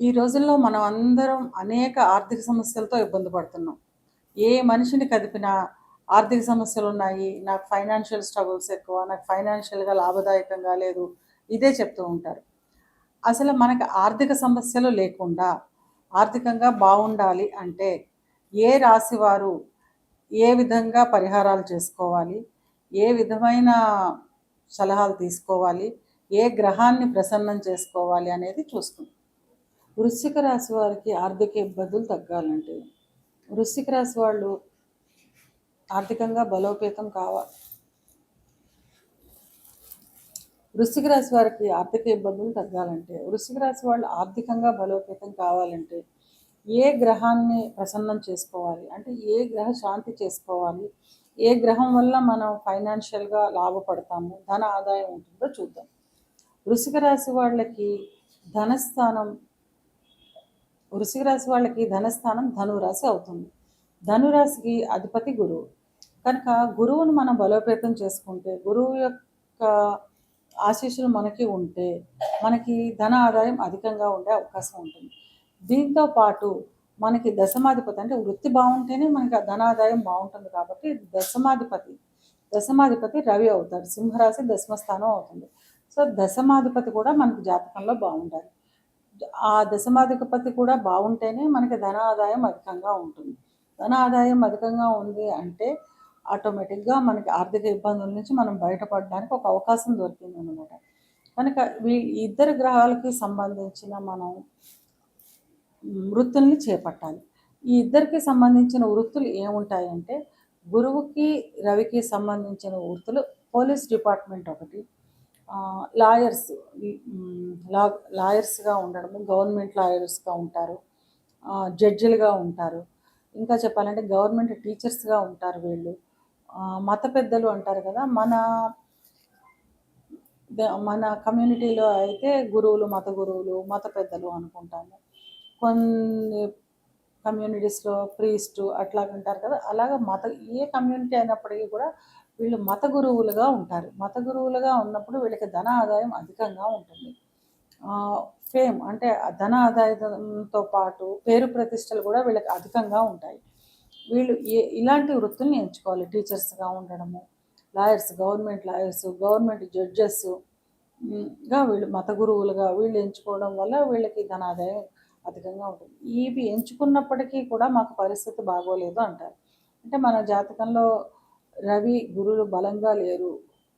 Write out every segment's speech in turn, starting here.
ఈ రోజుల్లో మనం అందరం అనేక ఆర్థిక సమస్యలతో ఇబ్బంది పడుతున్నాం. ఏ మనిషిని కదిపినా ఆర్థిక సమస్యలు ఉన్నాయి నాకు ఫైనాన్షియల్ స్ట్రగుల్స్ ఎక్కువ నాకు ఫైనాన్షియల్గా లాభదాయకంగా లేదు ఇదే చెప్తూ ఉంటారు. అసలు మనకు ఆర్థిక సమస్యలు లేకుండా ఆర్థికంగా బాగుండాలి అంటే ఏ రాశి వారు ఏ విధంగా పరిహారాలు చేసుకోవాలి ఏ విధమైన సలహాలు తీసుకోవాలి ఏ గ్రహాన్ని ప్రసన్నం చేసుకోవాలి అనేది చూస్తుంది వృశ్చిక రాశి వారికి ఆర్థిక ఇబ్బందులు తగ్గాలంటే వృశ్చిక రాశి వాళ్ళు ఆర్థికంగా బలోపేతం కావాలి వృశ్చిక రాశి వారికి ఆర్థిక ఇబ్బందులు తగ్గాలంటే వృశ్చిక రాశి వాళ్ళు ఆర్థికంగా బలోపేతం కావాలంటే ఏ గ్రహాన్ని ప్రసన్నం చేసుకోవాలి? అంటే ఏ గ్రహ శాంతి చేసుకోవాలి? ఏ గ్రహం వల్ల మనం ఫైనాన్షియల్గా లాభపడతాము? ధన ఆదాయం ఉంటుందో చూద్దాం. వృశ్చిక రాశి వాళ్ళకి ధనస్థానం వృశ్చిక రాశి వాళ్ళకి ధనస్థానం ధనురాశి అవుతుంది. ధనురాశికి అధిపతి గురువు. కనుక గురువును మనం బలోపేతం చేసుకుంటే గురువు యొక్క ఆశీస్సులు మనకి ఉంటే మనకి ధన ఆదాయం అధికంగా ఉండే అవకాశం ఉంటుంది. దీంతో పాటు మనకి దశమాధిపతి అంటే వృత్తి బాగుంటేనే మనకి ఆ ధనాదాయం బాగుంటుంది కాబట్టి దశమాధిపతి దశమాధిపతి రవి అవుతాడు. సింహరాశి దశమస్థానం అవుతుంది. సో దశమాధిపతి కూడా మనకు జాతకంలో బాగుండాలి. ఆ దశమాధిపతి కూడా బాగుంటేనే మనకి ధన ఆదాయం అధికంగా ఉంటుంది. ధన ఆదాయం అధికంగా ఉంది అంటే ఆటోమేటిక్గా మనకి ఆర్థిక ఇబ్బందుల నుంచి మనం బయటపడడానికి ఒక అవకాశం దొరికింది అనమాట కనుక వీ ఇద్దరు గ్రహాలకి సంబంధించిన మనం వృత్తుల్ని చేపట్టాలి. ఈ ఇద్దరికి సంబంధించిన వృత్తులు ఏముంటాయంటే గురువుకి రవికి సంబంధించిన వృత్తులు పోలీస్ డిపార్ట్మెంట్ ఒకటి లాయర్స్ లా లాయర్స్గా ఉండడము గవర్నమెంట్ లాయర్స్గా ఉంటారు జడ్జిలుగా ఉంటారు. ఇంకా చెప్పాలంటే గవర్నమెంట్ టీచర్స్గా ఉంటారు వీళ్ళు. మత పెద్దలు అంటారు కదా మన మన కమ్యూనిటీలో అయితే గురువులు మత గురువులు మత పెద్దలు అనుకుంటాము. కొన్ని కమ్యూనిటీస్లో ప్రీస్టు అట్లా ఉంటారు కదా అలాగా మత ఏ కమ్యూనిటీ అయినప్పటికీ కూడా వీళ్ళు మత గురువులుగా ఉంటారు. మత గురువులుగా ఉన్నప్పుడు వీళ్ళకి ధన ఆదాయం అధికంగా ఉంటుంది. ఫేమ్ అంటే ఆ ధన ఆదాయంతో పాటు పేరు ప్రతిష్టలు కూడా వీళ్ళకి అధికంగా ఉంటాయి. వీళ్ళు ఏ ఇలాంటి వృత్తుల్ని ఎంచుకోవాలి. టీచర్స్గా ఉండడము లాయర్స్ గవర్నమెంట్ లాయర్స్ గవర్నమెంట్ జడ్జెస్గా వీళ్ళు మత గురువులుగా వీళ్ళు ఎంచుకోవడం వల్ల వీళ్ళకి ధనాదాయం అధికంగా ఉంటుంది. ఇవి ఎంచుకున్నప్పటికీ కూడా మాకు పరిస్థితి బాగోలేదు అంటారు. అంటే మన జాతకంలో రవి గురువులు బలంగా లేరు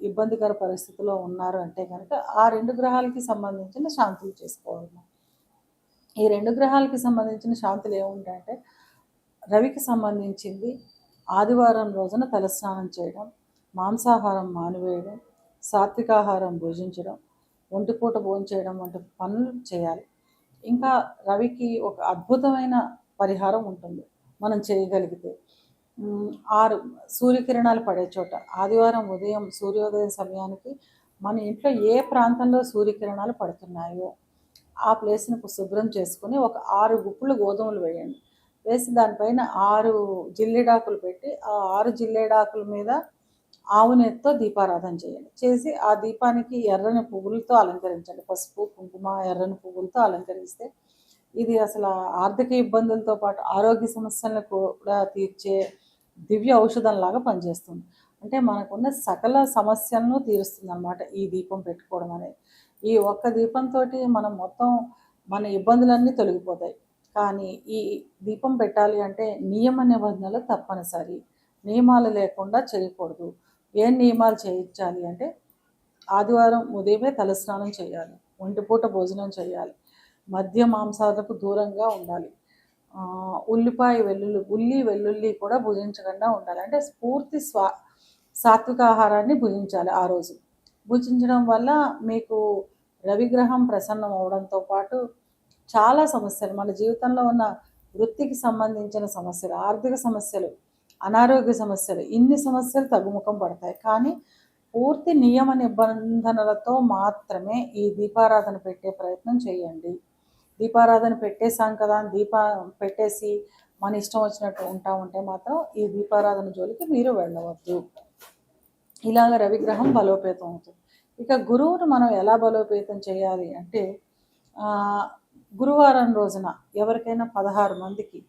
ఇబ్బందికర పరిస్థితిలో ఉన్నారు అంటే కనుక ఆ రెండు గ్రహాలకి సంబంధించిన శాంతులు చేసుకోవాలి. ఈ రెండు గ్రహాలకి సంబంధించిన శాంతులు ఏముంటాయంటే రవికి సంబంధించింది ఆదివారం రోజున తలస్నానం చేయడం మాంసాహారం మానివేయడం సాత్వికాహారం భోజించడం ఒంటిపూట భోంచేయడం వంటి పనులు చేయాలి. ఇంకా రవికి ఒక అద్భుతమైన పరిహారం ఉంటుంది. మనం చేయగలిగితే ఆరు సూర్యకిరణాలు పడే చోట ఆదివారం ఉదయం సూర్యోదయం సమయానికి మన ఇంట్లో ఏ ప్రాంతంలో సూర్యకిరణాలు పడుతున్నాయో ఆ ప్లేస్ని శుభ్రం చేసుకుని ఒక ఆరు గుప్పులు గోధుమలు వేయండి. వేసి దానిపైన ఆరు జిల్లేడాకులు పెట్టి ఆ ఆరు జిల్లేడాకుల మీద ఆవు దీపారాధన చేయండి. చేసి ఆ దీపానికి ఎర్రని పువ్వులతో అలంకరించండి. పసుపు కుంకుమ ఎర్రని పువ్వులతో అలంకరిస్తే ఇది అసలు ఆర్థిక ఇబ్బందులతో పాటు ఆరోగ్య సమస్యలను కూడా తీర్చే దివ్య ఔషధంలాగా పనిచేస్తుంది. అంటే మనకున్న సకల సమస్యలను తీరుస్తుంది అనమాట ఈ దీపం పెట్టుకోవడం అనేది. ఈ ఒక్క దీపంతో మనం మొత్తం మన ఇబ్బందులన్నీ తొలగిపోతాయి. కానీ ఈ దీపం పెట్టాలి అంటే నియమ నిబంధనలు తప్పనిసరి. నియమాలు లేకుండా చేయకూడదు. ఏ నియమాలు చేయించాలి అంటే ఆదివారం ఉదయమే తలస్నానం చేయాలి. ఒంటిపూట భోజనం చేయాలి. మద్య మాంసాలకు దూరంగా ఉండాలి. ఉల్లిపాయ వెల్లుల్లి ఉల్లి వెల్లుల్లి కూడా భుజించకుండా ఉండాలి. అంటే పూర్తి స్వా సాత్విక ఆహారాన్ని భుజించాలి ఆ రోజు. భుజించడం వల్ల మీకు రవిగ్రహం ప్రసన్నం అవడంతో పాటు చాలా సమస్యలు మన జీవితంలో ఉన్న వృత్తికి సంబంధించిన సమస్యలు ఆర్థిక సమస్యలు అనారోగ్య సమస్యలు ఇన్ని సమస్యలు తగ్గుముఖం పడతాయి. కానీ పూర్తి నియమ నిబంధనలతో మాత్రమే ఈ దీపారాధన పెట్టే ప్రయత్నం చేయండి. దీపారాధన పెట్టేశాం కదా అని దీపా పెట్టేసి మన ఇష్టం వచ్చినట్టు ఉంటా ఉంటే మాత్రం ఈ దీపారాధన జోలికి మీరు వెళ్ళవద్దు. ఇలాగ రవిగ్రహం బలోపేతం అవుతుంది. ఇక గురువును మనం ఎలా బలోపేతం చేయాలి అంటే గురువారం రోజున ఎవరికైనా పదహారు మందికి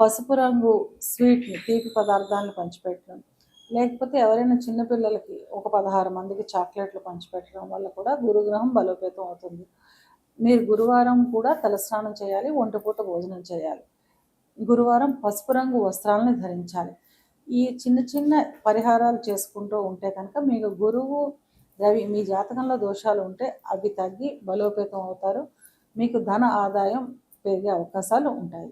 పసుపు రంగు స్వీట్ని తీపి పదార్థాలను పంచిపెట్టడం లేకపోతే ఎవరైనా చిన్నపిల్లలకి ఒక పదహారు మందికి చాక్లెట్లు పంచిపెట్టడం వల్ల కూడా గురుగ్రహం బలోపేతం అవుతుంది. మీరు గురువారం కూడా తలస్నానం చేయాలి ఒంటిపూట భోజనం చేయాలి. గురువారం పసుపు రంగు వస్త్రాలను ధరించాలి. ఈ చిన్న చిన్న పరిహారాలు చేసుకుంటూ ఉంటే కనుక మీకు గురువు రవి మీ జాతకంలో దోషాలు ఉంటే అవి తగ్గి బలోపేతం అవుతారు. మీకు ధన ఆదాయం పెరిగే అవకాశాలు ఉంటాయి.